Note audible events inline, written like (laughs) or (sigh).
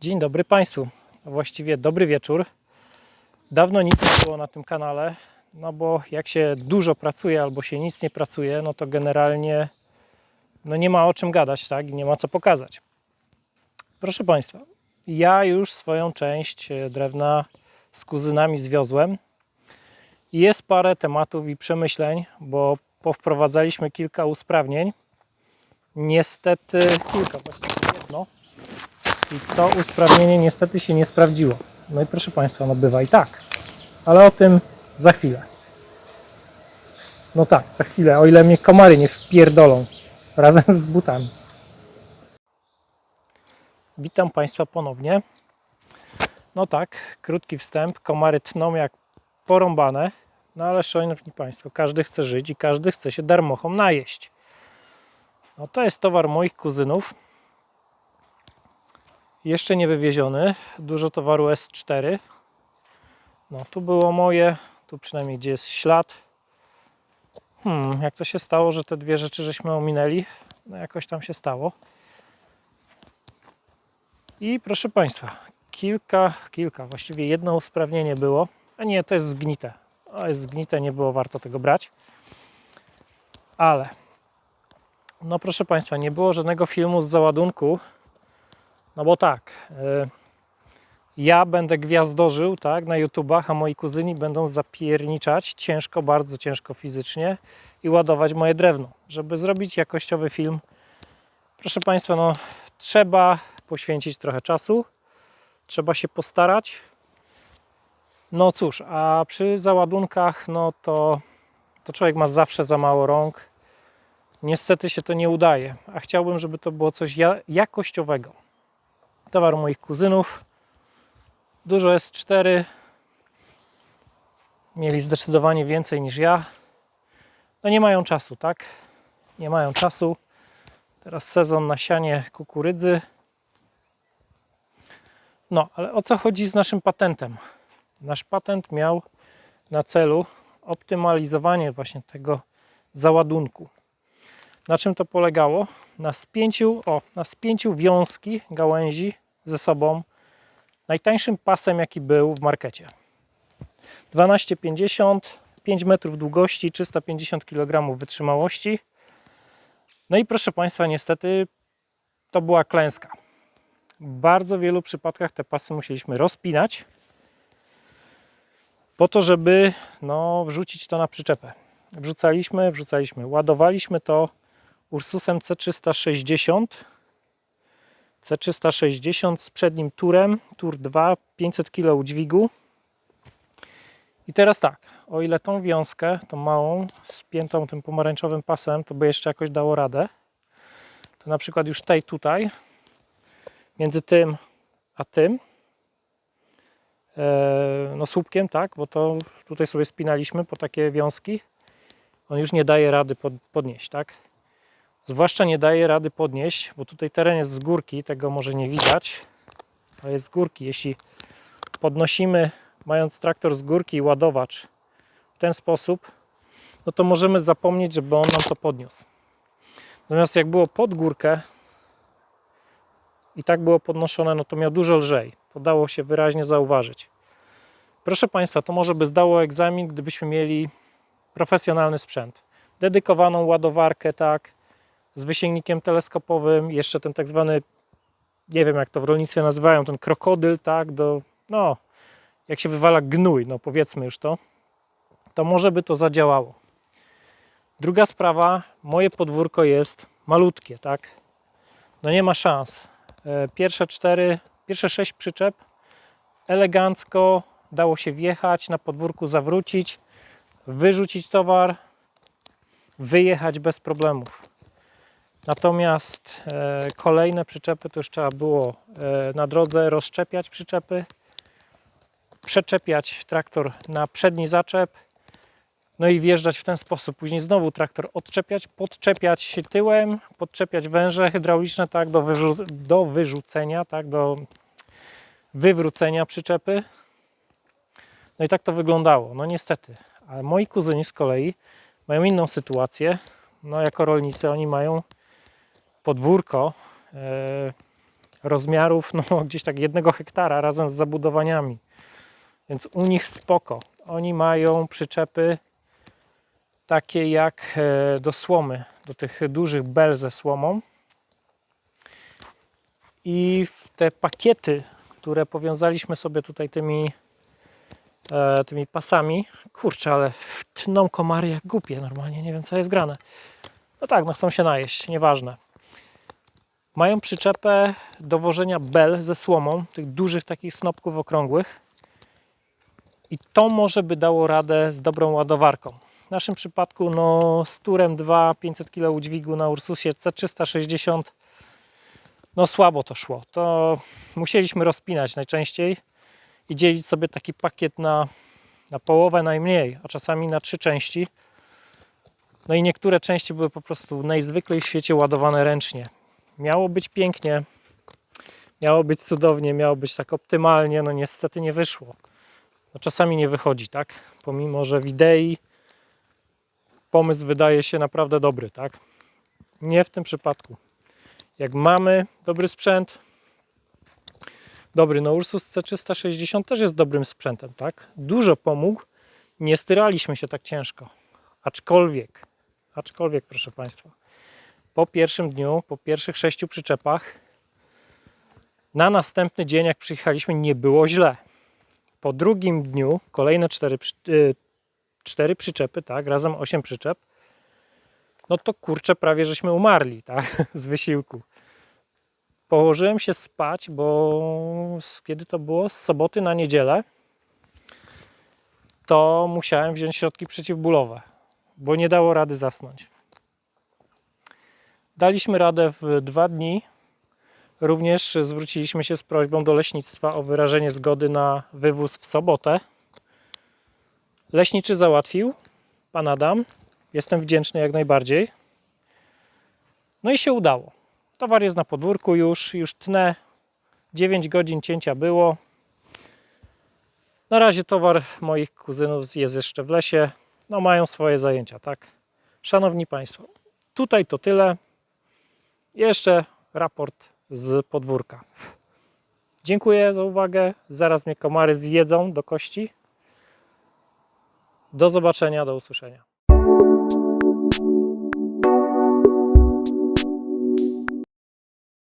Dzień dobry Państwu. Właściwie dobry wieczór. Dawno nic nie było na tym kanale, no bo jak się dużo pracuje albo się nic nie pracuje, no to generalnie no nie ma o czym gadać, tak? I nie ma co pokazać. Proszę Państwa, ja już swoją część e, drewna z kuzynami zwiozłem. Jest parę tematów i przemyśleń, bo powprowadzaliśmy kilka usprawnień. Niestety kilka. I to usprawnienie niestety się nie sprawdziło. No i proszę Państwa, no bywa i tak. Ale o tym za chwilę. No tak, za chwilę, o ile mnie komary nie wpierdolą razem z butami. Witam Państwa ponownie. No tak, krótki wstęp. Komary tną jak porąbane. No ale szanowni Państwo, każdy chce żyć i każdy chce się darmochą najeść. No to jest towar moich kuzynów. Jeszcze nie wywieziony. Dużo towaru S4. No tu było moje. Tu przynajmniej gdzie jest ślad. Hmm, jak to się stało, że te dwie rzeczy żeśmy ominęli? No jakoś tam się stało. I proszę Państwa, kilka, kilka, właściwie jedno usprawnienie było. A nie, to jest zgnite. To jest zgnite, nie było warto tego brać. Ale, no proszę Państwa, nie było żadnego filmu z załadunku. No bo tak, y, ja będę gwiazdożył tak, na YouTubach, a moi kuzyni będą zapierniczać ciężko, bardzo ciężko fizycznie i ładować moje drewno. Żeby zrobić jakościowy film, proszę Państwa, no trzeba poświęcić trochę czasu, trzeba się postarać. No cóż, a przy załadunkach, no to, to człowiek ma zawsze za mało rąk. Niestety się to nie udaje, a chciałbym, żeby to było coś ja jakościowego. Towar moich kuzynów. Dużo S4. Mieli zdecydowanie więcej niż ja. No nie mają czasu, tak? Nie mają czasu. Teraz sezon na sianie kukurydzy. No, ale o co chodzi z naszym patentem? Nasz patent miał na celu optymalizowanie właśnie tego załadunku. Na czym to polegało? Na spięciu, o, na spięciu wiązki gałęzi ze sobą najtańszym pasem, jaki był w markecie. 12,50, 5 metrów długości, 350 kg wytrzymałości. No i proszę Państwa, niestety to była klęska. W bardzo wielu przypadkach te pasy musieliśmy rozpinać po to, żeby no, wrzucić to na przyczepę. Wrzucaliśmy, wrzucaliśmy, ładowaliśmy to Ursusem C360 C360 z przednim turem, tur 2, 500 kg udźwigu. I teraz tak, o ile tą wiązkę, tą małą, spiętą tym pomarańczowym pasem, to by jeszcze jakoś dało radę, to na przykład już tej tutaj, między tym a tym, e, no słupkiem, tak, bo to tutaj sobie spinaliśmy po takie wiązki, on już nie daje rady pod, podnieść, tak. Zwłaszcza nie daje rady podnieść, bo tutaj teren jest z górki, tego może nie widać, ale jest z górki. Jeśli podnosimy, mając traktor z górki i ładowacz w ten sposób, no to możemy zapomnieć, żeby on nam to podniósł. Natomiast jak było pod górkę i tak było podnoszone, no to miał dużo lżej. To dało się wyraźnie zauważyć. Proszę Państwa, to może by zdało egzamin, gdybyśmy mieli profesjonalny sprzęt. Dedykowaną ładowarkę, tak, z wysięgnikiem teleskopowym, jeszcze ten tak zwany, nie wiem jak to w rolnictwie nazywają, ten krokodyl, tak, do, no, jak się wywala gnój, no powiedzmy już to, to może by to zadziałało. Druga sprawa, moje podwórko jest malutkie, tak, no nie ma szans. E, Pierwsze cztery, pierwsze sześć przyczep elegancko dało się wjechać, na podwórku zawrócić, wyrzucić towar, wyjechać bez problemów. Natomiast e, kolejne przyczepy to już trzeba było e, na drodze rozczepiać przyczepy, przeczepiać traktor na przedni zaczep, no i wjeżdżać w ten sposób. Później znowu traktor odczepiać, podczepiać tyłem, podczepiać węże hydrauliczne tak, do, wyrzu- do wyrzucenia, tak, do wywrócenia przyczepy. No i tak to wyglądało. No niestety. Ale moi kuzyni z kolei mają inną sytuację. No jako rolnicy oni mają podwórko e, rozmiarów no, (laughs) gdzieś tak jednego hektara razem z zabudowaniami. Więc u nich spoko. Oni mają przyczepy takie jak e, do słomy, do tych dużych bel ze słomą. I te pakiety, które powiązaliśmy sobie tutaj tymi, e, tymi pasami, kurczę, ale tną komary jak głupie normalnie, nie wiem co jest grane. No tak, no chcą się najeść, nieważne. Mają przyczepę do wożenia bel ze słomą, tych dużych takich snopków okrągłych. I to może by dało radę z dobrą ładowarką. W naszym przypadku no, z turem 2 500 kg udźwigu na Ursusie C360 no słabo to szło. To musieliśmy rozpinać najczęściej i dzielić sobie taki pakiet na, na połowę najmniej, a czasami na trzy części. No i niektóre części były po prostu najzwyklej w świecie ładowane ręcznie. Miało być pięknie, miało być cudownie, miało być tak optymalnie, no niestety nie wyszło. No czasami nie wychodzi, tak? Pomimo, że w idei pomysł wydaje się naprawdę dobry, tak? Nie w tym przypadku. Jak mamy dobry sprzęt, dobry, no Ursus C360 też jest dobrym sprzętem, tak? Dużo pomógł, nie styraliśmy się tak ciężko. Aczkolwiek, aczkolwiek proszę Państwa, po pierwszym dniu, po pierwszych sześciu przyczepach, na następny dzień, jak przyjechaliśmy, nie było źle. Po drugim dniu, kolejne cztery, y, cztery przyczepy, tak, razem osiem przyczep, no to kurczę, prawie żeśmy umarli, tak, (laughs) z wysiłku. Położyłem się spać, bo kiedy to było? Z soboty na niedzielę, to musiałem wziąć środki przeciwbólowe, bo nie dało rady zasnąć. Daliśmy radę w dwa dni. Również zwróciliśmy się z prośbą do leśnictwa o wyrażenie zgody na wywóz w sobotę. Leśniczy załatwił, pan Adam. Jestem wdzięczny jak najbardziej. No i się udało. Towar jest na podwórku już, już tnę. 9 godzin cięcia było. Na razie towar moich kuzynów jest jeszcze w lesie. No mają swoje zajęcia, tak? Szanowni Państwo, tutaj to tyle. Jeszcze raport z podwórka. Dziękuję za uwagę. Zaraz mnie komary zjedzą do kości. Do zobaczenia, do usłyszenia.